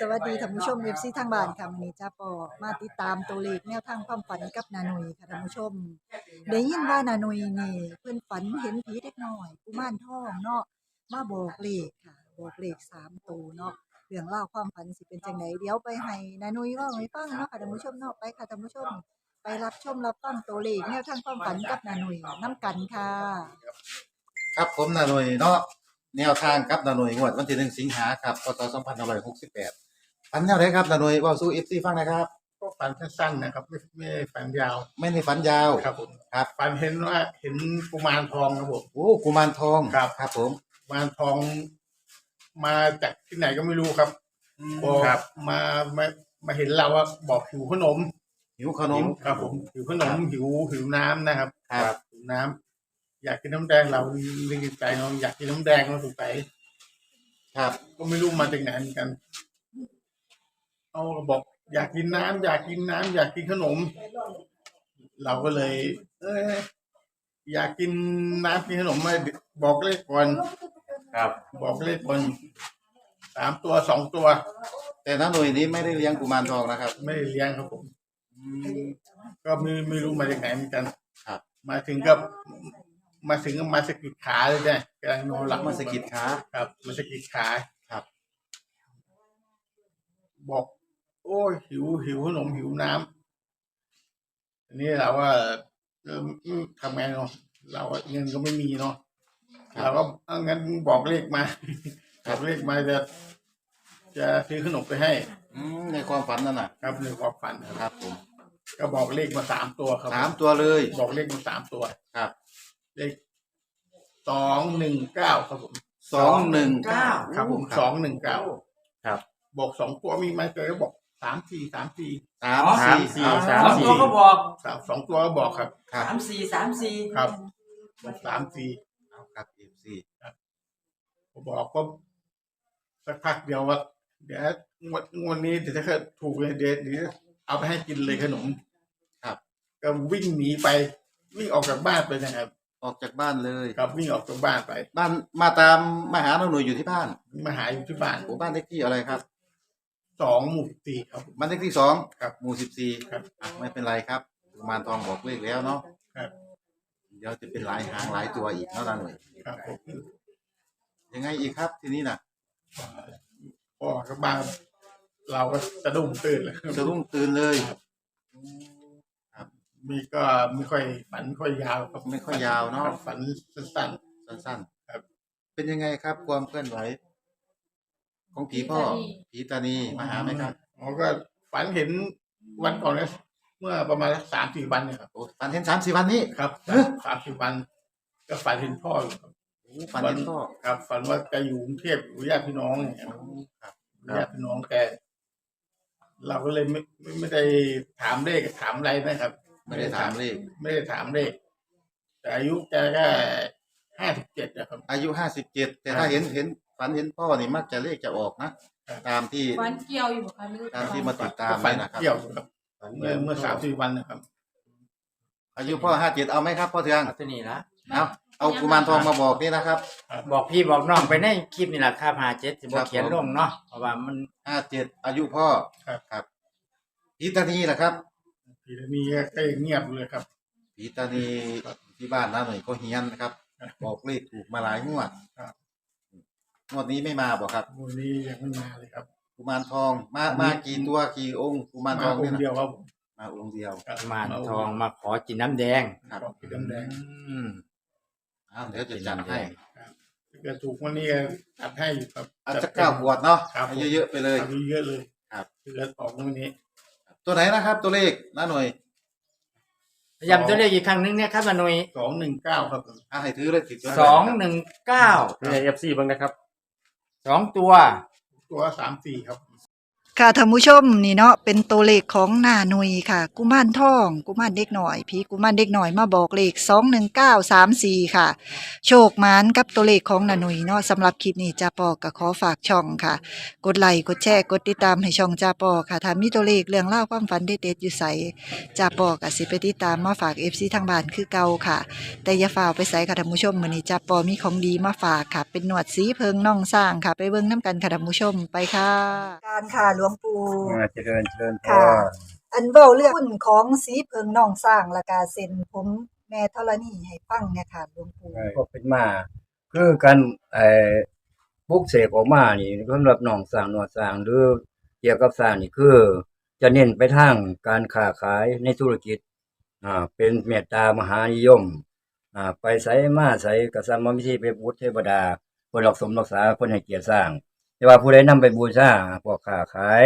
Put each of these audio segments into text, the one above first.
สวัสดีท่านผู้ชมเอฟซีทางบ้านค่ะวันนี้จ้าปอมาติดตามตัวเลขแนวทางความฝันกับนาหนุยค่ะท่านผู้ชมได้ยินว่านาหนุยนี่เพื่อนฝันเห็นผีเด็กน้อยกุมารทองเนาะมาบอกเลขค่ะ บอกเลขสามตัวเนาะเรื่องเล่าวความฝันสิเป็นจังไดเดี๋ยวไปให้นาหนุยเว่าให้ฟังเนาะค่ะท่านผู้ชมเนาะไปค่ะท่านผู้ชม ไปรับชมรับฟังตัวเลขแนวทางความฝันกับนาหนุยน้ำกันค่ะ ครับผมนาหน่ยเนาะ แนวทางครับนาหน่ยงวดวันที่หนึ่งสิงหาครับพศสองพันหกสิบแปดฝันแนวไหนครับนาหน่ยเว่าสู้เอฟซีฟังนะครับ ก็ฝันสั้นๆนะครับ ไม่ไม่ได้ฝันยาวไม่ในฝันยาว ครับผมครับ ฝันเห็นว่าเห็นกุมารทองครับผม โอ้กุมารทองครับ ครับผมกุมารทองมาจากที่ไหนก็ไม่รู้ครับบอกมามามาเห็นเราว่าบอกหิวขนมหิวขนมครับผมหิวขนมหิวหิวน้ำนะครับครับหิวน้ำ อยากกินน้ำแดงเราเรียกใจเราอยากกินน้ำแดงเราถูกใจครับ ก็ไม่รู้มาจากไหนเหมือนกันเอาบอก อยากกินน้ำอยากกินน้ำอยากกินขนม เราก็เลย เอออยากกินน้ำกินขนมมาบอกเลขก่อนครับ บอกเลขก่อนสามตัวสองตัว แต่นาหน่ยนี้ไม่ได้เลี้ยงกุมารทองนะครับ ไม่ได้เลี้ยงครับผมอืมก็ไม่ไม่รู้มาจากไหนเหมือนกัน ครับ มาถึงก็ มาถึงก็มาสะกิดขาเลยเนี่ยกำลังนอนหลับมาสะกิดขาครับ มาสะกิดขาครับ บอก โอ้ยหิวหิวขนมหิวน้ำอันนี้เราว่าเอออืมทำไงเนาะเราว่าเงินก็ไม่มีเนาะเราก็เอางั้นบอกเลขมาบอกเลขมาจะจะซื้อขนมไปให้ อืมในความฝันนั่นน่ะ ครับในความฝันครับครับผม ก็บอกเลขมาสามตัวครับสามตัวเลย บอกเลขมาสามตัวครับ เลขสองหนึ่งเก้าครับผมสองหนึ่งเก้าครับผมสองหนึ่งเก้าครับ บอกสองตัวมีไหมเคยก็บอกสามสี่สามสี่สามสามสี่สี่อ่สามสี่ตัวก็บอกสามสองตัวก็บอกครับ ครับ สามสี่สามสี่ครับบอกสามสี่เอาครับเอฟซีผมบอกก็สักพักเดียวว่าเดี๋ยวงวดงวดนี้เดี๋ยวถ้าเกิดถูกเลยเดี๋ยวเดี๋ยวเอาไปให้กินเลยขนม ครับ ก็วิ่งหนีไปวิ่งออกจากบ้านไปนะครับ ออกจากบ้านเลยครับวิ่งออกจากบ้านไป บ้านมาตามมาหานาหน่ยอยู่ที่บ้านมาหาอยู่ที่บ้านโอ้บ้านเลขที่อะไรครับสองหมู่สี่ครับ บ้านเลขที่สองครับหมู่สิบสี่ครับอะไม่เป็นไรครับกุมารทองบอกเลขแล้วเนาะครับเดี๋ยวจะเป็นหลายหางหลายตัวอีกเนาะนาหน่ยครับผมยังไงอีกครับทีนี้น่ะพอกับบ้านเราก็สะดุ้งตื่นเลยสะดุ้งตื่นเลย มีก็ไม่ค่อยฝันไม่ค่อยยาวครับไม่ค่อยยาวเนาะครับฝันสั้น สั้นๆครับ เป็นยังไงครับความเคลื่อนไหว ของผีพ่อ ผีตานีๆมาหาไหมครับอ๋อก็ฝันเห็นวันก่อนเนี่ยเมื่อประมาณสามสี่วันเนี่ยครับโอ้ฝันเห็นสามสี่วันนี้ครับเอ้อสามสี่วัน ก็ฝันเห็นพ่ออยู่ครับ โอ้ฝันเห็นพ่อครับฝันว่าแกอยู่กรุงเทพอยู่ญาติพี่น้องอย่างเงี้ยโอ้ครับ ญาติพี่น้องแก เราก็เลยไม่ไม่ไม่ได้ถามเลขถามอะไรนะครับ ไม่ได้ถามเลข ไม่ได้ถามเลขแต่อายุแกแค่ห้าสิบเจ็ดนะครับ อายุห้าสิบเจ็ดแต่ถ้าเห็นเห็นฝันเห็นพ่อนี่มักจะเลขจะออกนะ ครับ ตามที่ฟันเกี่ยวอยู่บ่คะไม่รู้ตามที่มาติดตามก็ฝันนี่นะครับ เกี่ยวอยู่ครับเมื่อเมื่อสามสี่วันนะครับ อายุพ่อห้าเจ็ดเอาไหมครับพ่อเทืองเอาตัวนี้ละเอาเอากุมารทองมาบอกนี่นะครับบอกพี่บอกน้องไปในคลิปนี่แหละครับหาเจ็ดสิบครับเขียนผมลงเนาะเพราะว่ามัน ห้าเจ็ดอายุพ่อครับ ครับผีตานีแหละครับ ทีนี้ก็ยังเงียบอยู่เลยครับ ผีตานีที่บ้านน้าหน่อยก็เฮียนนะครับครับ บอกเลขถูกมาหลายงวดครับ งวดนี้ไม่มาบอกครับวันนี้ยังไม่มาเลยครับ กุมารทองมามากี่ตัวกี่องค์กุมารทมาององนี่ค์นะเดียวครับผมมาองค์เดียวครับมานทองมาขอกินน้ำแดงครับขอกินน้ำแดงอืมอ้าวเดี๋ยวจะจัดให้ถ้าเกิดถูกวันนี้ก็จัดให้อยู่ครับอาจจะเก้าขวดเนาะครับให้เยอะๆไปเลยเอาเยอะเลยครับถ้าเกิดออกวันนี้ ตัวไหนนะครับ ตัวเลขน้าหน่อยย้ำตัวเลขอีกครั้งหนึงเนี่ยครับอนุยสองหนึ่งเก้าครับผมอะให้ถือเลยติดตัวสองหนึ่งเก้าในเอฟซีบ้างนะครับสองตัว ตัวสามสี่ครับ ค่ะท่านผู้ชมนี่เนาะเป็นตัวเลขของหน้าหนุยค่ะ กุมารทอง กุมารเด็กหน่อยผีกุมารเด็กหน่อยมาบอกเลข21934ค่ะ โชคหมานกับตัวเลขของหน้าหนุยเนาะสำหรับคลิปนี้จ้าปอก็ขอฝากช่องค่ะ กดไลค์กดแชร์กดติดตามให้ช่องจ้าปอค่ะถ้ามีตัวเลขเรื่องเล่าวความฝันเด็ดๆอยู่ใสจ้าปอก็สิไปติดตามมาฝาก FC ทางบ้านคือเก่าค่ะ แต่อย่าฝ่าไปใส่ค่ะท่านผู้ชมมือนี้จ้าปอมีของดีมาฝากค่ะ เป็นหนวดสีเพิงน่องสร้างค่ะ ไปเบิ่งน้ำกันค่ะท่านผู้ชมไปค่ะการค่ะวงปู่อ่าเจริญเจริญพค่ะรอันเว้าเรื่องหุ้นของสีเพิงน่องสร้างและกาเซ็นผมแม่ธรณีให้ฟังเนี่ยค่ะหลวงปู่ก็เป็นมาคือการไอ้ปลุกเสกออกมานี่สำหรับหนองสร้างหนวดสร้างหรือเกี่ยวกับสร้างนี่คือ จะเน้นไปทางการค้าขายในธุรกิจอ่าเป็นเมตตามหานิยมอ่าไปใส่มาใส่กษัตริย์มมิธีไปบูชเทวดาคนรักสมรักษาคนให้เกียรติสร้าง แต่ว่าผู้ใดนำไปบูชาพวกค้าขาย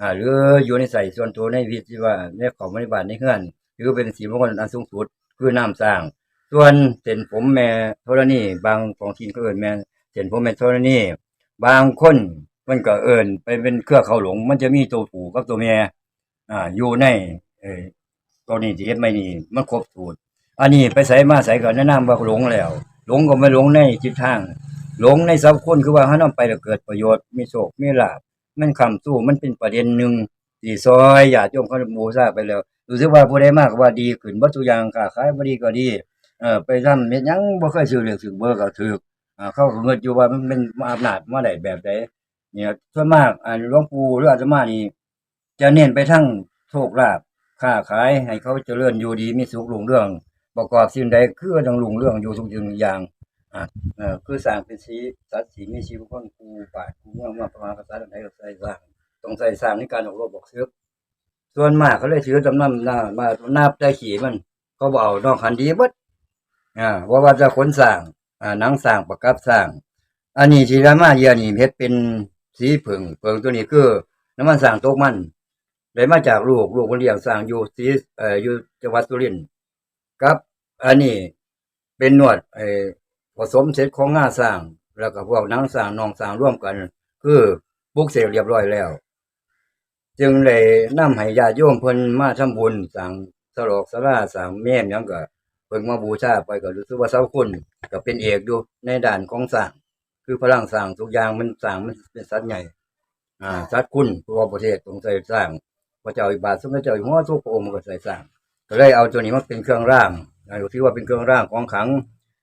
อ่าหรืออยู่ในใส่ส่วนตัวในวิธีว่าในของบริบาลในเฮือนหรือเป็นสีมงคลอันสูงสุดคือน้ำสร้าง ส่วนเส้นผมแม่ธรณีบางของทีนก็เอิ้นแม่เส้นผมแม่ธรณีบางคนมันก็เอิ้นไปเป็นเครือเขาหลง มันจะมีตัวผูกับตัวแม่อ่าอยู่ในเออตัวนี้ที่เฮ็ดไม่นี่มันครบสูตรอันนี้ไปใส่มาใส่ก็แนะนำว่าหลงแล้ว หลงก็ไม่หลงในจิตทาง หลงในสัพคนคือว่าเฮานำไปแล้วเกิดประโยชน์มีโชคมีลาภมันคำสู้มันเป็นประเด็นหนึ่งที่ซอยญาติโยมเขาบูชาไปแล้วรู้สึกว่าผู้ใดมากว่าดีขึ้นบ่ทุอย่างค้าขายบ่ดีก็ดีเออไปทำเฮ็ดยังบ่เคยซื้อเลขซื้อเบอร์ก็ถูกอ่าเขาก็เงินอยู่ว่ามันเป็นอำนาจมาได้แบบใดเนี่ยส่วนมากอ่าหลวงปู่หรืออาตมานี่จะเน้นไปทั้งโชคลาภค้าขายให้เขาเจริญอยู่ดีมีสุขรุ่งเรื่อง ประกอบสิ่งใดคือต้องรุ่งเรื่องอยู่ทุกสิ่งทุกอย่าง เออคือสร้างเป็นสีสัตว์สีมีชีวิตคนกูปากูเมือมาประมาณภาษาใดก็ใส่สร้างต้องใส่สร้างในการออกรบบอกซื้อส่วนมากเขาเลยถือจำนำหน้ามานับได้ขี่มัน เขาบเอกนอกคันดีบดอ่าว่าว่าจะขนสร้างอ่านังสร้างประกับสร้าง อันนี้ที่รามาเยียนี่เฮ็ดเป็นสีผึ่งเผึ่งตัวนี้คือน้ำมันสร้างโตกมันได้มาจากลูกลูกคนเลี้ยงสร้างอยู่สีเอ่ออยู่จังหวัดสุรินทร์ครับ อันนี้เป็นนวดไอ สมเสร็จของงาสร้าง แล้วก็พวกนังสร้างนองสร้างร่วมกัน คือปลุกเสกเรียบร้อยแล้ว จึงเลยนำให้ญาติโยมเพิ่นมาทำบุญสร้างสลอกสลาสร้างแม่ยังก็เพิ่งมาบูชาไปก็รู้สึกว่าเสาคุณก็เป็นเอกอยู่ในด้านของสร้าง คือพลังสร้างทุกอย่างมันสร้างมันเป็นสัตว์ใหญ่ อ่าสัตว์คุณเพราะว่าประเทศต้องใส่สร้างพระเจ้าอิบาทสมเด็จเจ้าอยู่หัวทุกพระองค์ก็ใส่สร้างก็เลยเอาตัวนี้มาเป็นเครื่องร่างอ่าที่ว่าเป็นเครื่องร่างของขัง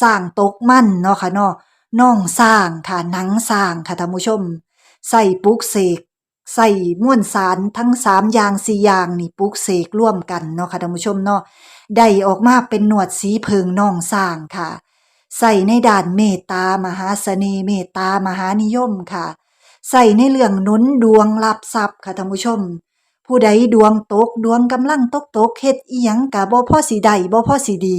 สร้างตกมั่นเนาะค่ะเนาะน่องสร้างค่ะหนังสร้างค่ะท่านผู้ชมใส่ปลุกเสกใส่ม้วนสารทั้งสามอย่างสี่อย่างนี่ปลุกเสกร่วมกันเนาะค่ะท่านผู้ชมเนาะได้ออกมาเป็นหนวดสีเพิงน่องสร้างค่ะ ใส่ในด่านเมตตามหาเสน่ห์เมตตามหานิยมค่ะ ใส่ในเรื่องนุนดวงรับทรัพย์ค่ะท่านผู้ชม ผู้ใดดวงตกดวงกำลังตกตกเฮ็ดอีหยังกะบ่พอสิได้บ่พอสิดี